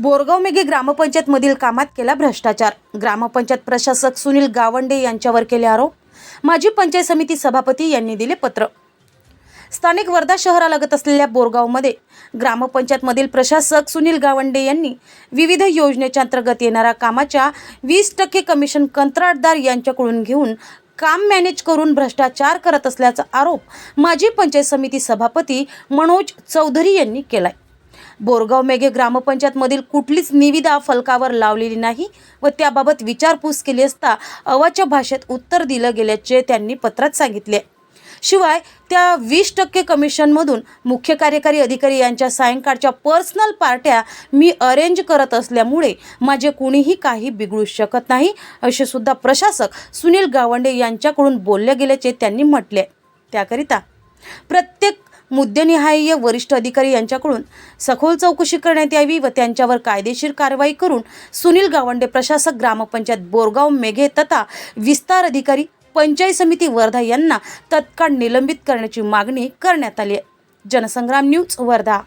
बोरगाव मेघे ग्रामपंचायतमधील कामात केला भ्रष्टाचार. ग्रामपंचायत प्रशासक सुनील गावंडे यांच्यावर केले आरोप. माजी पंचायत समिती सभापती यांनी दिले पत्र. स्थानिक वर्धा शहरालगत असलेल्या बोरगावमध्ये ग्रामपंचायतमधील प्रशासक सुनील गावंडे यांनी विविध योजनेच्या अंतर्गत येणाऱ्या कामाच्या वीस टक्के कमिशन कंत्राटदार यांच्याकडून घेऊन काम मॅनेज करून भ्रष्टाचार करत असल्याचा आरोप माजी पंचायत समिती सभापती मनोज चौधरी यांनी केलाय. बोरगाव मेघे ग्रामपंचायतमधील कुठलीच निविदा फलकावर लावलेली नाही व त्याबाबत विचारपूस केली असता अवाच्या भाषेत उत्तर दिलं गेल्याचे त्यांनी पत्रात सांगितले. शिवाय त्या वीस टक्के कमिशनमधून मुख्य कार्यकारी अधिकारी यांच्या सायंकाळच्या पर्सनल पार्ट्या मी अरेंज करत असल्यामुळे माझे कुणीही काही बिघडू शकत नाही असे सुद्धा प्रशासक सुनील गावंडे यांच्याकडून बोलले गेल्याचे त्यांनी म्हटले. त्याकरिता प्रत्येक मुद्देनिहाय वरिष्ठ अधिकारी यांच्याकडून सखोल चौकशी करण्यात यावी व त्यांच्यावर कायदेशीर कारवाई करून सुनील गावंडे प्रशासक ग्रामपंचायत बोरगाव मेघे तथा विस्तार अधिकारी पंचायत समिती वर्धा यांना तत्काळ निलंबित करण्याची मागणी करण्यात आली आहे. जनसंग्राम न्यूज वर्धा.